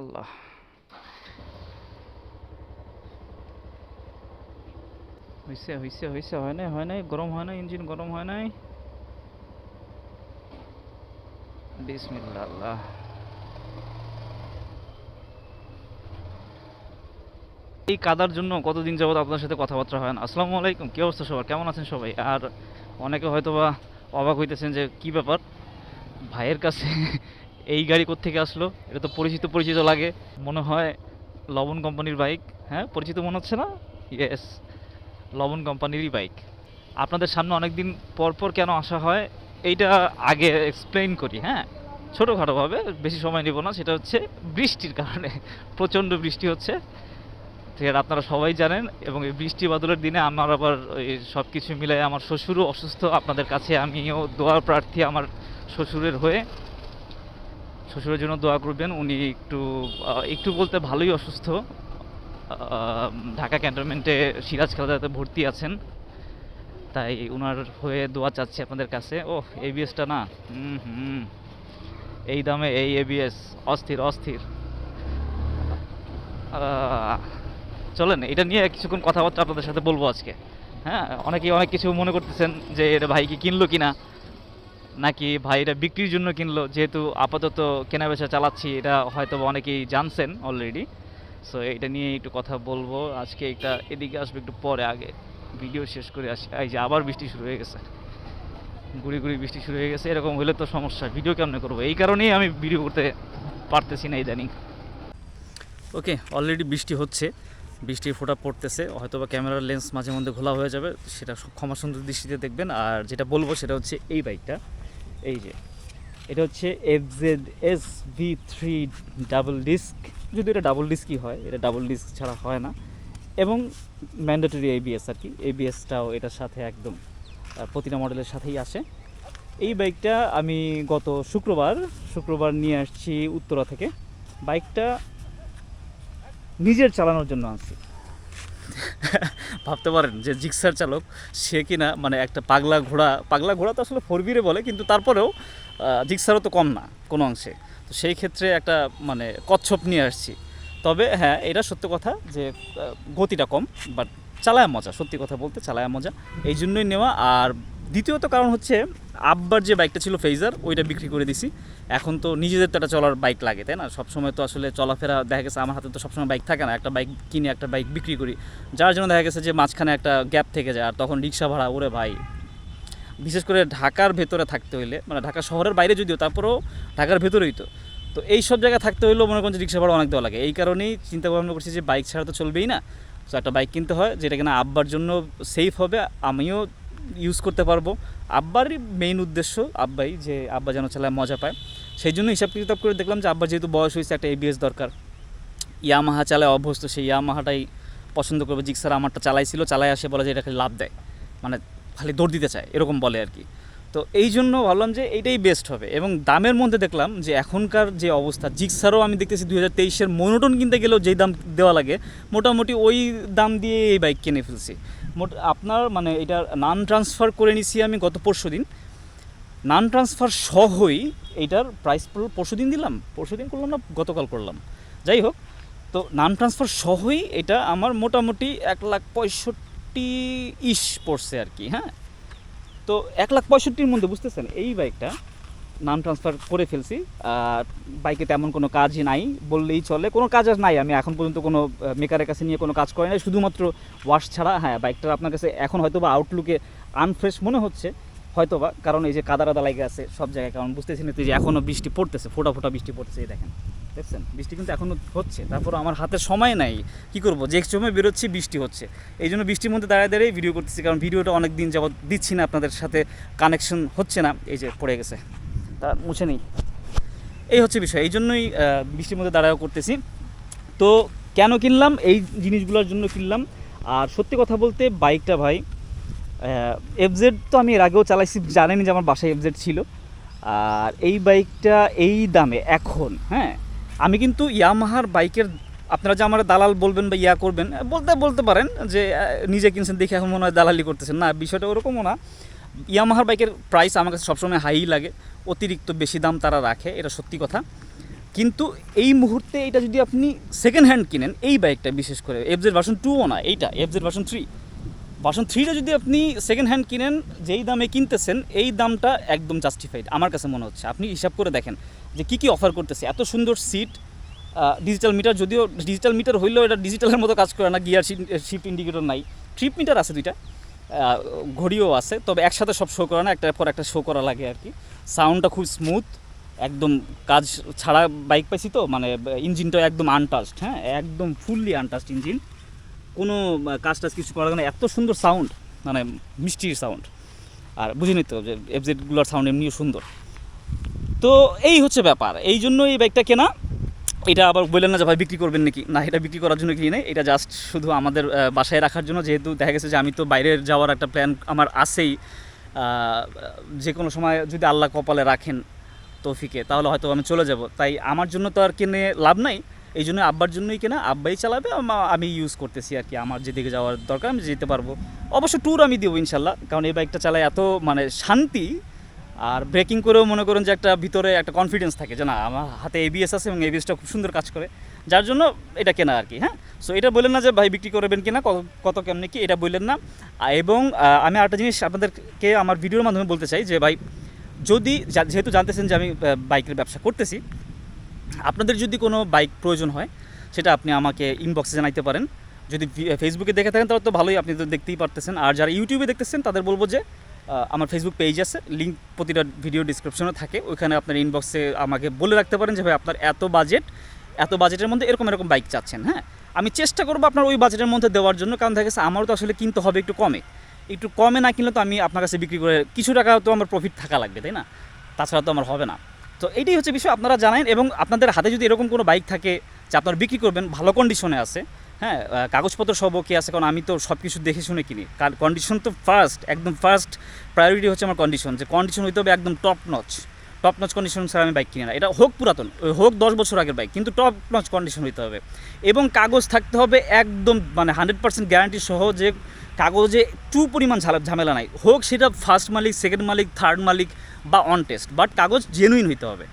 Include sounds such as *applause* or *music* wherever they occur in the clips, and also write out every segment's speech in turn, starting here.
আল্লাহ। হইছে হইছে হইছে, হয় নাই হয় নাই, গরম হয় নাই, ইঞ্জিন গরম হয় নাই। বিসমিল্লাহ। এই কাদার জন্য কতদিন যাবত আপনার সাথে কথাবার্তা হয় না? আসসালামু আলাইকুম, কি অবস্থা সবার? কেমন আছেন সবাই? আর অনেকে হয়তো বা অবাক হইতেছেন যে কি ব্যাপার? ভাইয়ের কাছে এই গাড়ি কোত্থেকে আসলো? এটা তো পরিচিত পরিচিত লাগে। মনে হয় লবণ কোম্পানির বাইক। হ্যাঁ পরিচিত মনে হচ্ছে না? ইয়েস লবণ কোম্পানিরই বাইক। আপনাদের সামনে অনেক দিন পর পর কেন আসা হয়, এইটা আগে এক্সপ্লেইন করি হ্যাঁ? ছোটোখাটোভাবে বেশি সময় নেব না, সেটা হচ্ছে বৃষ্টির কারণে। প্রচণ্ড বৃষ্টি হচ্ছে। আছে, আপনারা সবাই জানেন, এবং এই বৃষ্টি বাদলের দিনে আমার আবার ওই সব কিছু মিলাই আমার শ্বশুরও অসুস্থ। আপনাদের কাছে আমিও দোয়া প্রার্থী আমার শ্বশুরের হয়ে। শ্বশুরের জন্য দোয়া করবেন। উনি একটু একটু বলতে ভালোই অসুস্থ। ঢাকা ক্যান্টনমেন্টে সিরাজ খেলাতে ভর্তি আছেন। তাই ওনার হয়ে দোয়া চাচ্ছি আপনাদের কাছে। ও এবিএসটা না? হুম হুম। এই দামে এই এবিএস অস্থির অস্থির। চলেন, এটা নিয়ে কিছুক্ষণ কথাবার্তা আপনাদের সাথে বলব আজকে। হ্যাঁ অনেকেই অনেক কিছু মনে করতেছেন যে এটা ভাই কি কিনলো কিনা। নাকি ভাই এটা বিক্রির জন্য কিনলো? যেহেতু আপাতত কেনা বেচা চালাচ্ছি, এটা হয়তো অনেকেই জানছেন অলরেডি সো এটা নিয়ে একটু কথা বলব। আজকে এটা এদিকে আসবে, একটু পরে আগে ভিডিও শেষ করে আসি। এই যে আবার বৃষ্টি শুরু হয়ে গেছে। গুড়ি গুড়ি বৃষ্টি শুরু হয়ে গেছে, এরকম হলে তো সমস্যা। ভিডিও কেমনে করব? এই কারণেই আমি ভিডিও করতে পারতেছি না ইদানিং। ওকে অলরেডি বৃষ্টি হচ্ছে। বৃষ্টির ফোঁটা পড়তেছে। হয়তো বা ক্যামেরার লেন্স মাঝে মধ্যে ঘোলা হয়ে যাবে, সেটা ক্ষমা সুন্দর দৃষ্টিতে দেখবেন। আর যেটা বলব সেটা হচ্ছে এই বাইকটা এই যে, এটা হচ্ছে F Z S V three double disc যদি এটা ডাবল ডিস্কই হয়, এটা ডাবল ডিস্ক ছাড়া হয় না, এবং ম্যান্ডেটরি এবিএস আর কি এবিএসটাও এটার সাথে একদম প্রতিটা মডেলের সাথেই আসে। এই বাইকটা আমি গত শুক্রবার শুক্রবার নিয়ে আসছি উত্তরা থেকে। বাইকটা নিজের চালানোর জন্য আনছি। ভাবতে পারেন যে জিক্সার চালক, সে কিনা মানে একটা পাগলা ঘোড়া পাগলা ঘোড়া তো আসলে ফোরবিরে বলে, কিন্তু তারপরেও জিক্সারও তো কম না কোনো অংশে। তো সেই ক্ষেত্রে একটা মানে কচ্ছপ নিয়ে আসছি। তবে হ্যাঁ এটা সত্য কথা যে গতিটা কম বাট চালায় মজা, সত্যি কথা বলতে চালায় মজা। এই জন্যই নেওয়া, আর দ্বিতীয়ত কারণ হচ্ছে, আব্বার যে বাইকটা ছিল ফেজার ওইটা বিক্রি করে দিছি। এখন তো নিজেদের তো একটা চলার বাইক লাগে, তাই না? সবসময় তো আসলে চলাফেরা দেখা গেছে, আমার হাতে তো সবসময় বাইক থাকে না। একটা বাইক কিনে একটা বাইক বিক্রি করি। যার জন্য দেখা গেছে যে মাঝখানে একটা গ্যাপ থেকে যায়, আর তখন রিক্সা ভাড়া, ওরে ভাই। বিশেষ করে ঢাকার ভেতরে থাকতে হইলে মানে ঢাকা শহরের বাইরে যদিও, তারপরেও ঢাকার ভেতরেই তো। তো এই সব জায়গায় থাকতে হইলেও মনে করেন যে রিক্সা ভাড়া অনেক দেওয়া লাগে। এই কারণেই চিন্তা ভাবনা করছি যে বাইক ছাড়া তো চলবেই না। তো একটা বাইক কিনতে হয়, যেটা কিনা আব্বার জন্য সেফ হবে, আমিও ইউজ করতে পারব। আব্বারই মেইন উদ্দেশ্য, আব্বাই, যে আব্বা যেন চালায়, মজা পায়। সেই জন্য হিসাব কিতাব করে দেখলাম যে আব্বার যেহেতু বয়স হয়েছে, একটা এবিএস দরকার। ইয়ামাহা চালায় অভ্যস্ত, সেই ইয়ামাহাটাই পছন্দ করবে। জিক্সার আমারটা চালাইছিল, চালায় আসে, বলে যে এটা খালি লাভ দেয়। মানে খালি দৌড় দিতে চায়, এরকম বলে আর কি। তো এই জন্য ভাবলাম যে এইটাই বেস্ট হবে। এবং দামের মধ্যে দেখলাম যে এখনকার যে অবস্থা জিক্সারও আমি দেখতেছি দুই হাজার তেইশের মনোটন কিনতে গেলেও যেই দাম দেওয়া লাগে, মোটামুটি ওই দাম দিয়ে এই বাইক কিনে ফেলছি। মোট আপনার মানে এটা নান ট্রান্সফার করে নিছি আমি গত পরশু দিন। নান ট্রান্সফার সহই এইটার প্রাইস পরশু দিন দিলাম, পরশু দিন করলাম না, গতকাল করলাম। যাই হোক, তো নান ট্রান্সফার সহই এটা আমার মোটামুটি এক লাখ পঁয়ষট্টি ইস পড়ছে আর কি হ্যাঁ? তো এক লাখ পঁয়ষট্টির মধ্যে, বুঝতেছেন? এই বাইকটা নাম ট্রান্সফার করে ফেলছি। বাইকে তেমন কোনো কাজই নাই, বললেই চলে। কোনো কাজ আর নাই, আমি এখন পর্যন্ত কোনো মেকারের কাছে নিয়ে কোনো কাজ করি না শুধুমাত্র ওয়াশ ছাড়া হ্যাঁ বাইকটা আপনার কাছে এখন হয়তো বা আউটলুকে আনফ্রেশ মনে হচ্ছে হয়তো বা কারণ এই যে কাদা রাদা লাগে আছে সব জায়গায়, কারণ বুঝতেছি না যে এখনও বৃষ্টি পড়তেছে, ফোটা ফোটা বৃষ্টি পড়তেছে দেখেন। দেখছেন? বৃষ্টি কিন্তু এখনও হচ্ছে। তারপর আমার হাতে সময় নাই। কি করব? যে সময় বেরোচ্ছি, বৃষ্টি হচ্ছে। এই জন্য বৃষ্টির মধ্যে দাঁড়িয়ে দাঁড়িয়ে ভিডিও করতেছি, কারণ ভিডিওটা অনেক দিন যাবত দিচ্ছি না, আপনাদের সাথে কানেকশন হচ্ছে না। এই যে পড়ে গেছে। তা মুছে নেই। এই হচ্ছে বিষয়, এই জন্যই বৃষ্টির মধ্যে দাঁড়াও করতেছি। তো কেন কিনলাম? এই জিনিসগুলোর জন্য কিনলাম। আর সত্যি কথা বলতে, বাইকটা ভাই এফজেড তো আমি এর আগেও চালাইছি জানেনি যে আমার বাসায় এফজেড ছিল। আর এই বাইকটা এই দামে, এখন হ্যাঁ? আমি কিন্তু ইয়ামাহার বাইকের, আপনারা যে আমার দালাল বলবেন বা ইয়া করবেন, বলতে বলতে পারেন যে নিজে কিনছেন দেখে এখন মনে হয় দালালি করতেছেন। না, বিষয়টা ওরকমও না। ইয়ামাহার বাইকের প্রাইস আমার কাছে সবসময় হাই লাগে। অতিরিক্ত বেশি দাম তারা রাখে, এটা সত্যি কথা। কিন্তু এই মুহূর্তে এটা যদি আপনি সেকেন্ড হ্যান্ড কিনেন, এই বাইকটা বিশেষ করে এফজেড ভার্সন টুও না, এইটা এফজেড ভার্সন থ্রি ভার্সন থ্রিটা যদি আপনি সেকেন্ড হ্যান্ড কিনেন, যেই দামে কিনতেছেন, এই দামটা একদম জাস্টিফাইড আমার কাছে মনে হচ্ছে। আপনি হিসাব করে দেখেন যে কী কী অফার করতেছে। এত সুন্দর সিট ডিজিটাল মিটার যদিও ডিজিটাল মিটার হইলেও এটা ডিজিটালের মতো কাজ করে না গিয়ার শিপ ইন্ডিকেটর নাই। ট্রিপ মিটার আছে দুইটা। ঘড়িও আছে। তবে একসাথে সব শো করা না, একটার পর একটা শো করা লাগে আর কি। সাউন্ডটা খুব স্মুথ একদম কাজ ছাড়া বাইক পাইছি তো মানে ইঞ্জিনটা একদম আনটাচড হ্যাঁ? একদম ফুললি আনটাচড ইঞ্জিন কোনো কাজ টাজ কিছু করা না। এত সুন্দর সাউন্ড মানে মিষ্টির সাউন্ড আর বুঝিনি তো যে এফজেডগুলোর সাউন্ড এমনিও সুন্দর। তো এই হচ্ছে ব্যাপার। এই জন্য এই বাইকটা কেনা। এটা আবার বললেন না যে ভাই বিক্রি করবেন নাকি? না, এটা বিক্রি করার জন্য কিনে এটা জাস্ট শুধু আমাদের বাসায় রাখার জন্য। যেহেতু দেখা গেছে যে আমি তো বাইরে যাওয়ার একটা প্ল্যান আমার আছেই যে কোনো সময় যদি আল্লাহ কপালে রাখেন তৌফিকে, তাহলে হয়তো আমি চলে যাব। তাই আমার জন্য তো আর কিনে লাভ নাই। এই জন্য আব্বার জন্যই কেনা, আব্বাই চালাবে, আমি ইউজ করতেছি আর কি। আমার যেদিকে যাওয়ার দরকার, আমি যেতে পারব। অবশ্য ট্যুর আমি দেবো ইনশাল্লাহ, কারণ এই বাইকটা চালায় এত মানে শান্তি আর ব্রেকিং করেও মনে করেন যে একটা ভিতরে একটা কনফিডেন্স থাকে যে না, আমার হাতে এবিএস আছে এবং এবিএসটা খুব সুন্দর কাজ করে। যার জন্য এটা কেনা আর কি হ্যাঁ? সো এটা বললেন না যে ভাই বিক্রি করবেন কিনা, কত কেমনি কি, এটা বললেন না। এবং আমি আরেকটা জিনিস আপনাদেরকে আমার ভিডিওর মাধ্যমে বলতে চাই যে ভাই, যদি যেহেতু জানতেছেন যে আমি বাইকের ব্যবসা করতেছি, আপনাদের যদি কোনো বাইক প্রয়োজন হয়, সেটা আপনি আমাকে ইনবক্সে জানাইতে পারেন। যদি ফেসবুকে দেখে থাকেন, তাহলে তো ভালোই, আপনি তো দেখতেই পারতেছেন। আর যারা ইউটিউবে দেখতেছেন, তাদের বলব যে আমার ফেসবুক পেজ আছে। লিঙ্ক প্রতিটা ভিডিও ডিসক্রিপশনে থাকে। ওইখানে আপনার ইনবক্সে আমাকে বলে রাখতে পারেন যে, ভাই, আপনার এত বাজেট এত বাজেটের মধ্যে এরকম এরকম বাইক চাচ্ছেন। হ্যাঁ? আমি চেষ্টা করব আপনার ওই বাজেটের মধ্যে দেওয়ার জন্য, কারণ দেখা গেছে আমারও তো আসলে কিনতে হবে একটু কমে। একটু কমে না কিনলে তো আমি আপনার কাছে বিক্রি করে কিছু টাকা তো আমার প্রফিট থাকা লাগবে, তাই না? তাছাড়া তো আমার হবে না। তো এটাই হচ্ছে বিষয়, আপনারা জানেন এবং আপনাদের হাতে যদি এরকম কোনো বাইক থাকে, যে আপনারা বিক্রি করবেন, ভালো কন্ডিশনে আছে হ্যাঁ কাগজপত্র সব ওকে আছে, কারণ আমি তো সব কিছু দেখে শুনে কিনি। কন্ডিশন তো ফার্স্ট একদম ফার্স্ট প্রায়োরিটি হচ্ছে আমার কন্ডিশন যে কন্ডিশন হইতে হবে একদম top notch top notch condition ছাড়া আমি বাইক কিনি না। এটা হোক পুরাতন হোক দশ বছর আগের বাইক কিন্তু টপ নচ কন্ডিশন হইতে হবে। এবং কাগজ থাকতে হবে একদম মানে হান্ড্রেড পার্সেন্ট গ্যারান্টি সহ যে কাগজে টু পরিমাণ ঝালা- ঝামেলা নাই। হোক সেটা ফার্স্ট মালিক সেকেন্ড মালিক থার্ড মালিক বা অন টেস্ট বাট কাগজ জেনুইন হইতে হবে।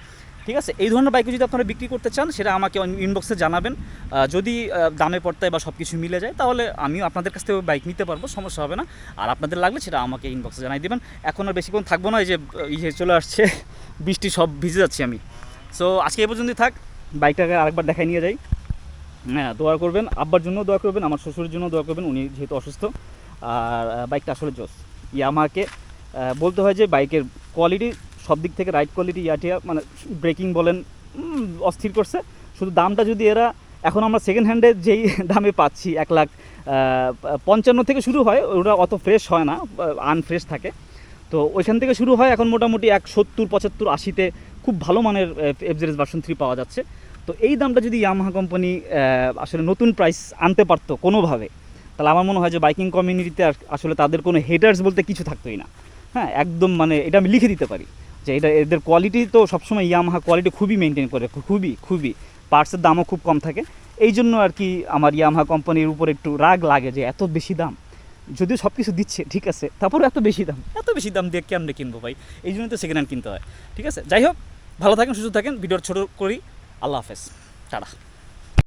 ঠিক আছে? এই ধরনের বাইকে যদি আপনারা বিক্রি করতে চান সেটা আমাকে ইনবক্সে জানাবেন। যদি দামে পড়তায় বা সব কিছু মিলে যায় তাহলে আমিও আপনাদের কাছ থেকে বাইক নিতে পারব সমস্যা হবে না। আর আপনাদের লাগলে সেটা আমাকে ইনবক্সে জানাই দেবেন। এখন আর বেশিক্ষণ থাকব না এই যে ইয়ে চলে আসছে *laughs* বৃষ্টি সব ভিজে যাচ্ছি আমি। সো আজকে এই পর্যন্তই থাক বাইকটাকে আরেকবার দেখাই নিয়ে যাই। হ্যাঁ দোয়া করবেন আব্বার জন্য দোয়া করবেন আমার শ্বশুরের জন্য দোয়া করবেন উনি যেহেতু অসুস্থ। আর বাইকটা আসলে জোস। ইয়ামাকে আহ, বলতে হয় যে বাইকের কোয়ালিটি সব দিক থেকে রাইড কোয়ালিটি ইয়াটিয়া মানে ব্রেকিং বলেন অস্থির করছে। শুধু দামটা যদি এরা, এখন আমরা সেকেন্ড হ্যান্ডে যেই *laughs* দামে পাচ্ছি, এক লাখ পঞ্চান্ন থেকে শুরু হয়, ওটা অত ফ্রেশ হয় না আনফ্রেশ থাকে। তো ওইখান থেকে শুরু হয়, এখন মোটামুটি এক সত্তর, পঁচাত্তর, আশিতে খুব ভালো মানের এফজেরেস ভার্সন থ্রি পাওয়া যাচ্ছে। তো এই দামটা যদি ইয়ামাহা কোম্পানি আসলে নতুন প্রাইস আনতে পারতো কোনোভাবে, তাহলে আমার মনে হয় যে বাইকিং কমিউনিটিতে আসলে তাদের কোনো হেটার্স বলতে কিছু থাকতোই না। হ্যাঁ একদম মানে এটা আমি লিখে দিতে পারি। যে এটা এদের কোয়ালিটি তো সবসময় ইয়ামাহা কোয়ালিটি খুবই মেনটেন করে, খুবই খুবই। পার্টসের দামও খুব কম থাকে। এই জন্য আর কি আমার ইয়ামাহা কোম্পানির উপর একটু রাগ লাগে যে এত বেশি দাম। যদিও সব কিছু দিচ্ছে, ঠিক আছে তারপর এত বেশি দাম। এত বেশি দাম দিয়ে কেমনে কিনবো ভাই? এই জন্যই তো সেকেন্ড হ্যান্ড কিনতে হয়, ঠিক আছে? যাই হোক, ভালো থাকেন, সুস্থ থাকেন ভিডিওর ছোটো করি। আল্লাহ হাফেজ। টাটা।